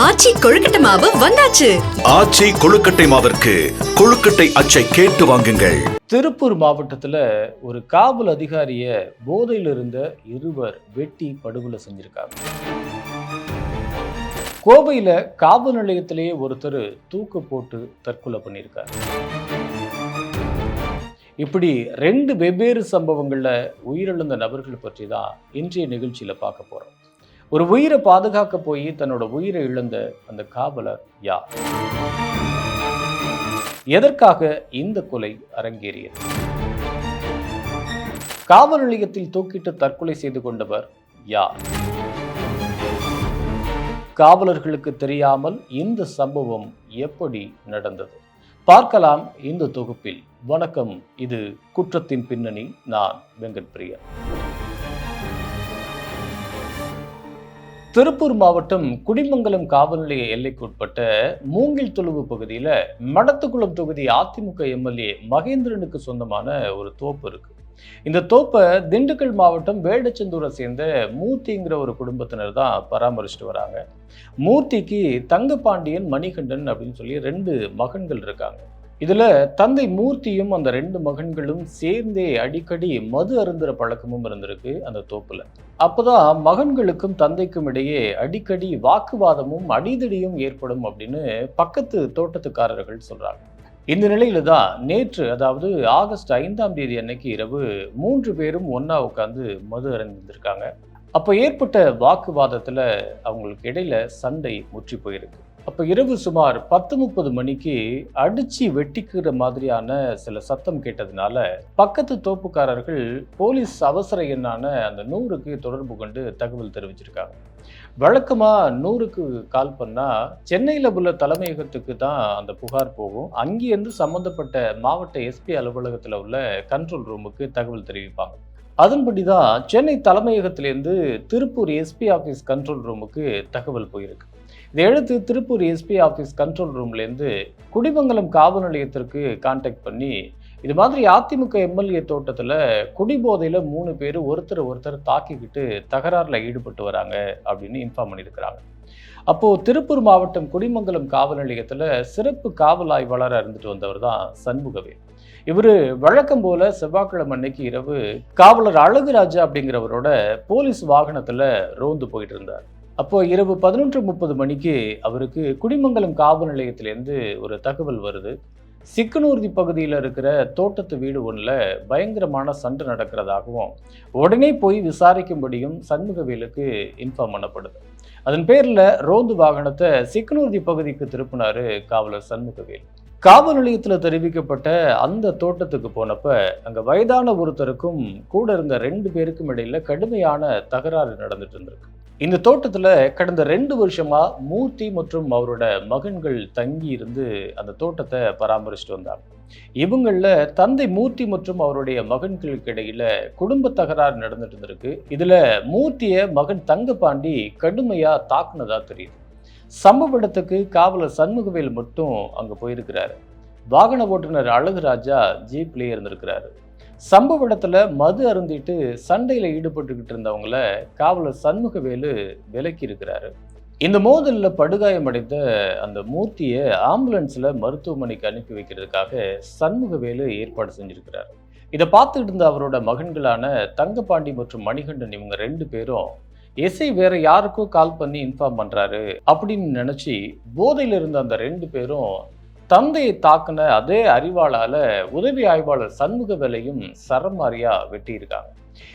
ஆச்சி கொழுக்கட்டை மாவு வந்தாச்சு. ஆச்சி கொழுக்கட்டை மாவிற்கு கொழுக்கட்டை அச்சை கேட்டு வாங்குங்கள். திருப்பூர் மாவட்டத்தில் ஒரு காவல் அதிகாரியை போதையில் இருந்த இருவர் வெட்டி படுகொலை செஞ்சிருக்காங்க. கோவையில் காவல் நிலையத்திலேயே ஒருத்தர் தூக்கு போட்டு தற்கொலை பண்ணியிருக்காரு. இப்படி ரெண்டு வெவ்வேறு சம்பவங்களில் உயிரிழந்த நபர்கள் பற்றி தான் இன்றைய நிகழ்ச்சியில் பார்க்க போகிறோம் ஒரு உயிரை பாதுகாக்க போய் தன்னோட உயிரை இழந்த அந்த காவலர் யார்? எதற்காக இந்த கொலை அரங்கேறியது? காவல் நிலையத்தில் தூக்கிட்டு தற்கொலை செய்து கொண்டவர் யார்? காவலர்களுக்கு தெரியாமல் இந்த சம்பவம் எப்படி நடந்தது? பார்க்கலாம் இந்த தொகுப்பில். வணக்கம் இது குற்றத்தின் பின்னணி. நான் வெங்கட் பிரியா திருப்பூர் மாவட்டம் குடிமங்கலம் காவல் நிலைய எல்லைக்குட்பட்ட மூங்கில் தொழுவு பகுதியில் மடத்துக்குளம் தொகுதி அதிமுக எம்எல்ஏ மகேந்திரனுக்கு சொந்தமான ஒரு தோப்பு இருக்கு. இந்த தோப்பை திண்டுக்கல் மாவட்டம் வேடச்சந்தூரை சேர்ந்த மூர்த்திங்கிற ஒரு குடும்பத்தினர் தான் பராமரிச்சுட்டு வராங்க. மூர்த்திக்கு தங்கபாண்டியன் மணிகண்டன் அப்படின்னு சொல்லி ரெண்டு மகன்கள் இருக்காங்க. இதுல தந்தை மூர்த்தியும் அந்த ரெண்டு மகன்களும் சேர்ந்தே அடிக்கடி மது அருந்துற பழக்கமும் இருந்திருக்கு அந்த தோப்புல. அப்போதான் மகன்களுக்கும் தந்தைக்கும் இடையே அடிக்கடி வாக்குவாதமும் அடிதடியும் ஏற்படும் அப்படின்னு பக்கத்து தோட்டத்துக்காரர்கள் சொல்றாங்க. இந்த நிலையில தான் நேற்று அதாவது ஆகஸ்ட் ஐந்தாம் தேதி அன்னைக்கு இரவு மூன்று பேரும் ஒன்னா உட்காந்து மது அருந்திருக்காங்க அப்போ ஏற்பட்ட வாக்குவாதத்தில் அவங்களுக்கு இடையில சண்டை முற்றி போயிருக்கு. அப்போ இரவு சுமார் பத்து முப்பது மணிக்கு அடிச்சு வெட்டிக்கிற மாதிரியான சில சத்தம் கேட்டதுனால பக்கத்து தோப்புக்காரர்கள் போலீஸ் அவசர எண்ணான அந்த நூறுக்கு தொடர்பு கொண்டு தகவல் தெரிவிச்சிருக்காங்க. வழக்கமாக நூறுக்கு கால் பண்ணால் சென்னையில் உள்ள தலைமையகத்துக்கு தான் அந்த புகார் போகும். அங்கேருந்து சம்மந்தப்பட்ட மாவட்ட எஸ்பி அலுவலகத்தில் உள்ள கண்ட்ரோல் ரூமுக்கு தகவல் தெரிவிப்பாங்க. அதன்படி தான் சென்னை தலைமையகத்திலேருந்து திருப்பூர் எஸ்பி ஆஃபீஸ் கண்ட்ரோல் ரூமுக்கு தகவல் போயிருக்கு. இதையடுத்து திருப்பூர் எஸ்பி ஆஃபீஸ் கண்ட்ரோல் ரூம்லேருந்து குடிமங்கலம் காவல் நிலையத்திற்கு கான்டாக்ட் பண்ணி இது மாதிரி அதிமுக எம்எல்ஏ தோட்டத்தில் குடிபோதையில் மூணு பேர் ஒருத்தர் ஒருத்தர் தாக்கிக்கிட்டு தகராறில் ஈடுபட்டு வராங்க அப்படின்னு இன்ஃபார்ம் பண்ணியிருக்கிறாங்க. அப்போது திருப்பூர் மாவட்டம் குடிமங்கலம் காவல் நிலையத்தில் சிறப்பு காவல் ஆய்வாளராக இருந்துட்டு வந்தவர் தான் சண்முகவேல் இவர் வழக்கம் போல செவ்வாய்க்கிழமை அன்னைக்கு இரவு காவலர் அழகுராஜா அப்படிங்கிறவரோட போலீஸ் வாகனத்தில் ரோந்து போயிட்டு இருந்தார். அப்போ இரவு பதினொன்று முப்பது மணிக்கு அவருக்கு குடிமங்கலம் காவல் நிலையத்திலேருந்து ஒரு தகவல் வருது. சிக்கனூர்தி பகுதியில் இருக்கிற தோட்டத்து வீடு ஒன்றில் பயங்கரமான சண்டை நடக்கிறதாகவும் உடனே போய் விசாரிக்கும்படியும் சண்முகவேலுக்கு இன்ஃபார்ம் பண்ணப்படுது. அதன் பேரில் ரோந்து வாகனத்தை சிக்கனூர்தி பகுதிக்கு திருப்பினார் காவலர் சண்முகவேல். காவல் நிலையத்தில் தெரிவிக்கப்பட்ட அந்த தோட்டத்துக்கு போனப்ப அங்கே வயதான ஒருத்தருக்கும் கூட இருந்த ரெண்டு பேருக்கும் இடையில் கடுமையான தகராறு நடந்துட்டு இருந்திருக்கு. இந்த தோட்டத்தில் கடந்த ரெண்டு வருஷமாக மூர்த்தி மற்றும் அவரோட மகன்கள் தங்கி இருந்து அந்த தோட்டத்தை பராமரிச்சுட்டு வந்தாங்க. இவங்களில் தந்தை மூர்த்தி மற்றும் அவருடைய மகன்களுக்கு இடையில குடும்ப தகராறு நடந்துட்டு இருந்திருக்கு. இதில் மூர்த்தியை மகன் தங்கபாண்டி கடுமையாக தாக்குனதாக தெரியுது. சம்பவ இடத்துக்கு காவலர் சண்முகவேல் மட்டும் அங்கே போயிருக்கிறாரு. வாகன ஓட்டுநர் அழகுராஜா ஜீப்லேயே இருந்திருக்கிறாரு. சம்பவ இடத்துல மது அருந்திட்டு சண்டையில் ஈடுபட்டுக்கிட்டு இருந்தவங்கள காவலர் சண்முகவேலு விலக்கி இருக்கிறாரு. இந்த மோதலில் படுகாயமடைந்த அந்த மூர்த்தியை ஆம்புலன்ஸில் மருத்துவமனைக்கு அனுப்பி வைக்கிறதுக்காக சண்முகவேலு ஏற்பாடு செஞ்சுருக்கிறாரு. இதை பார்த்துட்டு இருந்த அவரோட மகன்களான தங்கபாண்டி மற்றும் மணிகண்டன் இவங்க ரெண்டு பேரும் எஸ்ஐ வேற யாருக்கோ கால் பண்ணி இன்ஃபார்ம் பண்ணுறாரு அப்படின்னு நினச்சி போதையில் இருந்த அந்த ரெண்டு பேரும் தந்தையை தாக்குன அதே அறிவாளால உதவி ஆய்வாளர் சண்முக வேலையும் சரமாரியா வெட்டியிருக்காங்க.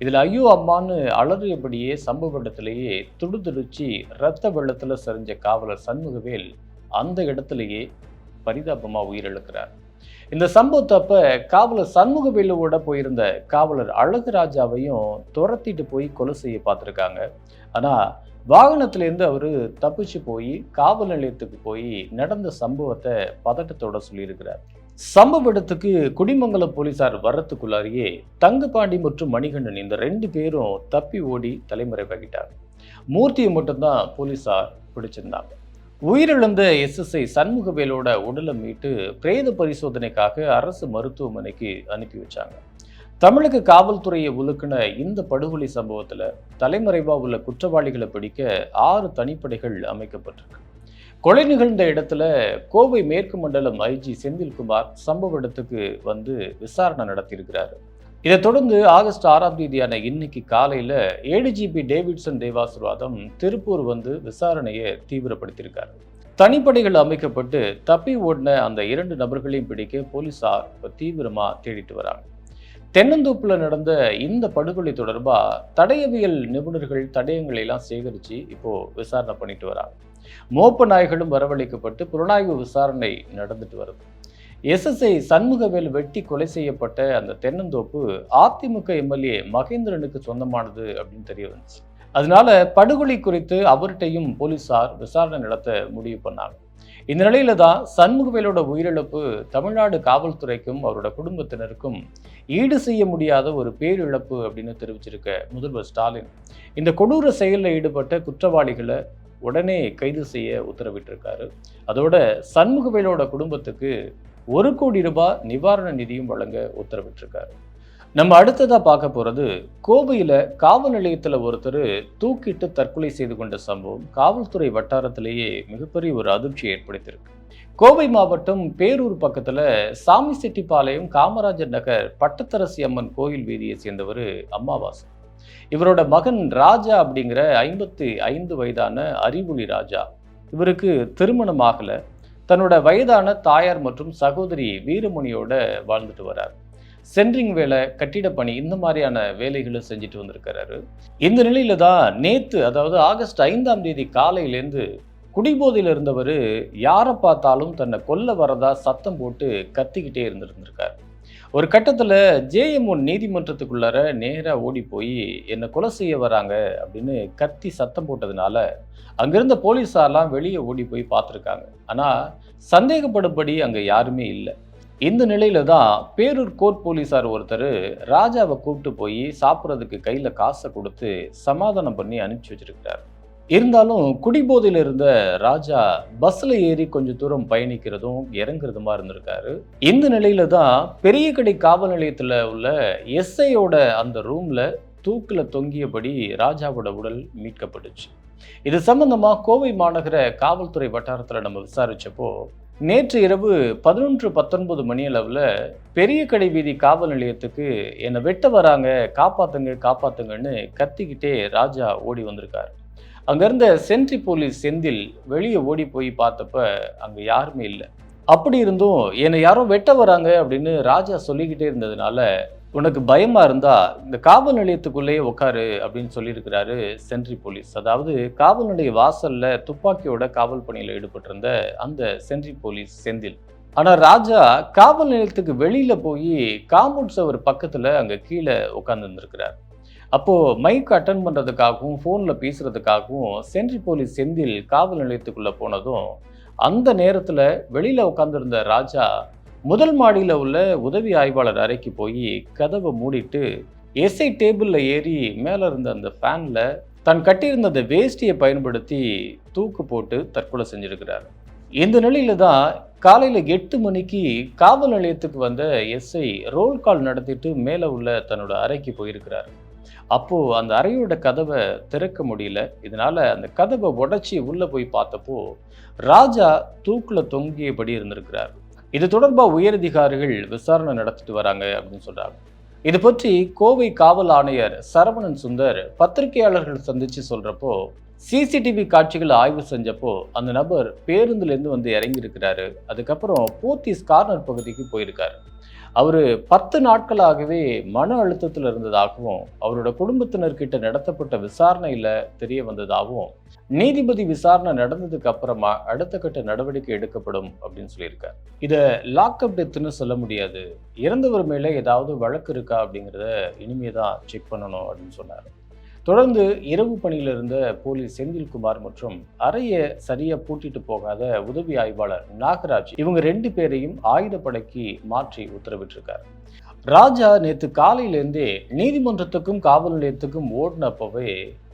இதுல ஐயோ அம்மான்னு அலறியபடியே சம்பவ இடத்திலேயே துடுதுடிச்சு ரத்த வெள்ளத்துல சரிஞ்ச காவலர் சண்முகவேல் அந்த இடத்திலேயே பரிதாபமா உயிரிழக்கிறார். இந்த சம்பவத்தப்ப காவலர் சண்முகவேலுவோட போயிருந்த காவலர் அழகுராஜாவையும் துரத்திட்டு போய் கொலை செய்ய பார்த்துருக்காங்க. ஆனால் வாகனத்திலேருந்து அவர் தப்பிச்சு போய் காவல் நிலையத்துக்கு போய் நடந்த சம்பவத்தை பதட்டத்தோட சொல்லியிருக்கிறார். சம்பவ இடத்துக்கு குடிமங்கலம் போலீசார் வர்றதுக்குள்ளாரியே தங்கபாண்டி மற்றும் மணிகண்டன் இந்த ரெண்டு பேரும் தப்பி ஓடி தலைமறைவாகிட்டாங்க மூர்த்தியை மட்டும்தான் போலீசார் பிடிச்சிருந்தாங்க. உயிரிழந்த எஸ்எஸ்ஐ சண்முகவேலோட உடலை மீட்டு பிரேத பரிசோதனைக்காக அரசு மருத்துவமனைக்கு அனுப்பி வச்சாங்க. தமிழக காவல்துறையை உலுக்கின இந்த படுகொலை சம்பவத்தில் தலைமறைவாக உள்ள குற்றவாளிகளை பிடிக்க ஆறு தனிப்படைகள் அமைக்கப்பட்டிருக்கு. கொலை நிகழ்ந்த இடத்துல கோவை மேற்கு மண்டலம் ஐஜி செந்தில்குமார் சம்பவ இடத்துக்கு வந்து விசாரணை நடத்தியிருக்கிறாரு. இதைத் தொடர்ந்து ஆகஸ்ட் ஆறாம் தேதியான இன்னைக்கு காலையில் ஏடிஜிபி டேவிட்சன் தேவாசிர்வாதம் திருப்பூர் வந்து விசாரணையை தீவிரப்படுத்தியிருக்காரு. தனிப்படைகள் அமைக்கப்பட்டு தப்பி ஓடின அந்த இரண்டு நபர்களையும் பிடிக்க போலீசார் இப்போ தீவிரமாக தேடிட்டு வராங்க. தென்னந்தோப்பில் நடந்த இந்த படுகொலை தொடர்பாக தடயவியல் நிபுணர்கள் தடயங்களை எல்லாம் சேகரித்து இப்போ விசாரணை பண்ணிட்டு வராங்க. மோப்ப நாய்களும் வரவழைக்கப்பட்டு புலனாய்வு விசாரணை நடந்துட்டு வருது. எஸ்எஸ்ஐ சண்முகவேல் வெட்டி கொலை செய்யப்பட்ட அந்த தென்னந்தோப்பு அதிமுக எம்எல்ஏ மகேந்திரனுக்கு சொந்தமானது அப்படின்னு தெரிய வந்துச்சு. அதனால படுகொலை குறித்து அவர்கிட்டையும் போலீசார் விசாரணை நடத்த முடிவு பண்ணாங்க. இந்த நிலையில தான் சண்முகவேலோட உயிரிழப்பு தமிழ்நாடு காவல்துறைக்கும் அவரோட குடும்பத்தினருக்கும் ஈடு செய்ய முடியாத ஒரு பேரிழப்பு அப்படின்னு தெரிவிச்சிருக்க முதல்வர் ஸ்டாலின். இந்த கொடூர செயலில் ஈடுபட்ட குற்றவாளிகளை உடனே கைது செய்ய உத்தரவிட்டிருக்காரு. அதோட சண்முகவேலோட குடும்பத்துக்கு ஒரு கோடி ரூபாய் நிவாரண நிதியும் வழங்க உத்தரவிட்டிருக்காரு. நம்ம அடுத்ததாக பார்க்க போகிறது கோவையில் காவல் நிலையத்தில் ஒருத்தர் தூக்கிட்டு தற்கொலை செய்து கொண்ட சம்பவம் காவல்துறை வட்டாரத்திலேயே மிகப்பெரிய ஒரு அதிர்ச்சியை ஏற்படுத்தியிருக்கு. கோவை மாவட்டம் பேரூர் பக்கத்தில் சாமிசெட்டிப்பாளையம் காமராஜர் நகர் பட்டத்தரசி அம்மன் கோயில் வீதியை சேர்ந்தவர் அம்மாவாசு. இவரோட மகன் ராஜா அப்படிங்கிற ஐம்பத்தி ஐந்து வயதான அறிவுளி ராஜா இவருக்கு திருமணம் ஆகல. தன்னோட வயதான தாயார் மற்றும் சகோதரி வீரமணியோட வாழ்ந்துட்டு வரார். சென்ட்ரிங் வேலை கட்டிட பணி இந்த மாதிரியான வேலைகளை செஞ்சுட்டு வந்திருக்கிறாரு. இந்த நிலையில தான் நேத்து அதாவது ஆகஸ்ட் ஐந்தாம் தேதி காலையிலேருந்து குடிபோதையில் இருந்தவர் யாரை பார்த்தாலும் தன்னை கொல்ல வரதா சத்தம் போட்டு கத்திக்கிட்டே இருந்திருந்திருக்கார். ஒரு கட்டத்தில் ஜேஎம்ஓ நீதிமன்றத்துக்குள்ளார நேராக ஓடி போய் என்னை கொலை செய்ய வராங்க? அப்படின்னு கத்தி சத்தம் போட்டதுனால அங்கிருந்த போலீஸாரெலாம் வெளியே ஓடி போய் பார்த்துருக்காங்க. ஆனால் சந்தேகப்படும்படி அங்கே யாருமே இல்லை. இந்த நிலையில தான் பேரூர் கோர்ட் போலீஸார் ஒருத்தர் ராஜாவை கூப்பிட்டு போய் சாப்பிட்றதுக்கு கையில் காசை கொடுத்து சமாதானம் பண்ணி அனுப்பிச்சி வச்சிருக்கிறார். இருந்தாலும் குடிபோதையில் இருந்த ராஜா பஸ்ல ஏறி கொஞ்ச தூரம் பயணிக்கிறதும் இறங்குறதுமா இருந்திருக்காரு. இந்த நிலையில தான் பெரிய கடை காவல் நிலையத்தில் உள்ள எஸ்ஐயோட அந்த ரூம்ல தூக்கில் தொங்கியபடி ராஜாவோட உடல் மீட்கப்பட்டுச்சு. இது சம்பந்தமா கோவை மாநகர காவல்துறை வட்டாரத்தில் நம்ம விசாரிச்சப்போ நேற்று இரவு பதினொன்று பத்தொன்பது மணி அளவில் பெரிய கடை வீதி காவல் நிலையத்துக்கு என்னை வெட்ட வராங்க காப்பாத்துங்க காப்பாத்துங்கன்னு கத்திக்கிட்டே ராஜா ஓடி வந்திருக்காரு. அங்கேருந்த சென்ட்ரி போலீஸ் செந்தில் வெளியே ஓடி போய் பார்த்தப்ப அங்கே யாருமே இல்லை. அப்படி இருந்தும் என்னை யாரும் வெட்ட வராங்க அப்படின்னு ராஜா சொல்லிக்கிட்டே இருந்ததுனால உனக்கு பயமா இருந்தா இந்த காவல் நிலையத்துக்குள்ளேயே உட்காரு அப்படின்னு சொல்லியிருக்கிறாரு சென்ட்ரி போலீஸ். அதாவது காவல் நிலைய வாசல்ல துப்பாக்கியோட காவல் பணியில் ஈடுபட்டிருந்த அந்த சென்ட்ரி போலீஸ் செந்தில். ஆனால் ராஜா காவல் நிலையத்துக்கு வெளியில போய் காம்பவுண்ட் சவர் பக்கத்துல அங்கே கீழே உட்கார்ந்து அப்போது மைக் அட்டன் பண்ணுறதுக்காகவும் ஃபோனில் பேசுகிறதுக்காகவும் சென்ட்ரி போலீஸ் செந்தில் காவல் நிலையத்துக்குள்ளே போனதும் அந்த நேரத்தில் வெளியில் உட்காந்துருந்த ராஜா முதல் மாடியில் உள்ள உதவி ஆய்வாளர் அறைக்கு போய் கதவை மூடிட்டு எஸ்ஐ டேபிளில் ஏறி மேலே இருந்த அந்த ஃபேனில் தான் கட்டியிருந்த அந்த வேஷ்டியை பயன்படுத்தி தூக்கு போட்டு தற்கொலை செஞ்சிருக்கிறார். இந்த நிலையில தான் காலையில் எட்டு மணிக்கு காவல் நிலையத்துக்கு வந்த எஸ்ஐ ரோல் கால் நடத்திட்டு மேலே உள்ள தன்னோட அறைக்கு போயிருக்கிறார். அப்போது அந்த அறையோட கதவை திறக்க முடியல. இதனால் அந்த கதவை உடச்சி உள்ளே போய் பார்த்தப்போ ராஜா தூக்கில் தொங்கியபடி இருந்திருக்கிறார். இது தொடர்பாக உயரதிகாரிகள் விசாரணை நடத்திட்டு வராங்க அப்படின்னு சொல்கிறாங்க இது பற்றி கோவை காவல் ஆணையர் சரவணன் சுந்தர் பத்திரிகையாளர்கள் சந்தித்து சொல்கிறப்போ சிசிடிவி காட்சிகளை ஆய்வு செஞ்சப்போ அந்த நபர் பேருந்துலேருந்து வந்து இறங்கி இருக்கிறாரு அதுக்கப்புறம் போத்தீஸ் கார்னர் பகுதிக்கு போயிருக்காரு. அவர் பத்து நாட்களாகவே மன அழுத்தத்தில் இருந்ததாகவும் அவரோட குடும்பத்தினர்கிட்ட நடத்தப்பட்ட விசாரணையில் தெரிய வந்ததாகவும் நீதிபதி விசாரணை நடந்ததுக்கு அப்புறமா அடுத்த கட்ட நடவடிக்கை எடுக்கப்படும் அப்படின்னு சொல்லியிருக்காரு. இதை லாக்அப் டெத்துன்னு சொல்ல முடியாது. இறந்தவர் மேலே ஏதாவது வழக்கு இருக்கா அப்படிங்கிறத இனிமே தான் செக் பண்ணணும் அப்படின்னு சொன்னார். தொடர்ந்து இரவு பணியில் இருந்த போலீஸ் செந்தில்குமார் மற்றும் அறையை சரியா பூட்டிட்டு போகாத உதவி ஆய்வாளர் நாகராஜ் இவங்க ரெண்டு பேரையும் ஆயுதப்படைக்கு மாற்றி உத்தரவிட்டிருக்காரு. ராஜா நேற்று காலையிலேருந்தே நீதிமன்றத்துக்கும் காவல் நிலையத்துக்கும் ஓடினப்பவே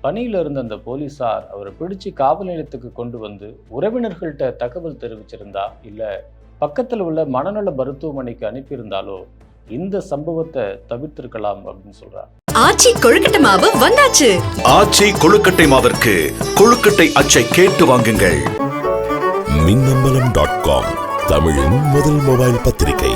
பணியில் இருந்த அந்த போலீசார் அவரை பிடிச்சு காவல் நிலையத்துக்கு கொண்டு வந்து உறவினர்கள்ட்ட தகவல் தெரிவிச்சிருந்தா இல்லை பக்கத்தில் உள்ள மனநல மருத்துவமனைக்கு அனுப்பியிருந்தாலோ இந்த சம்பவத்தை தவிர்த்திருக்கலாம் அப்படின்னு சொல்கிறார் ஆச்சி கொழுக்கட்டை மாவு வந்தாச்சு. ஆச்சி கொழுக்கட்டை மாவிற்கு கொழுக்கட்டை அச்சை கேட்டு வாங்குங்கள். மின்னம்பலம் டாட் காம் தமிழின் முதல் மொபைல் பத்திரிகை.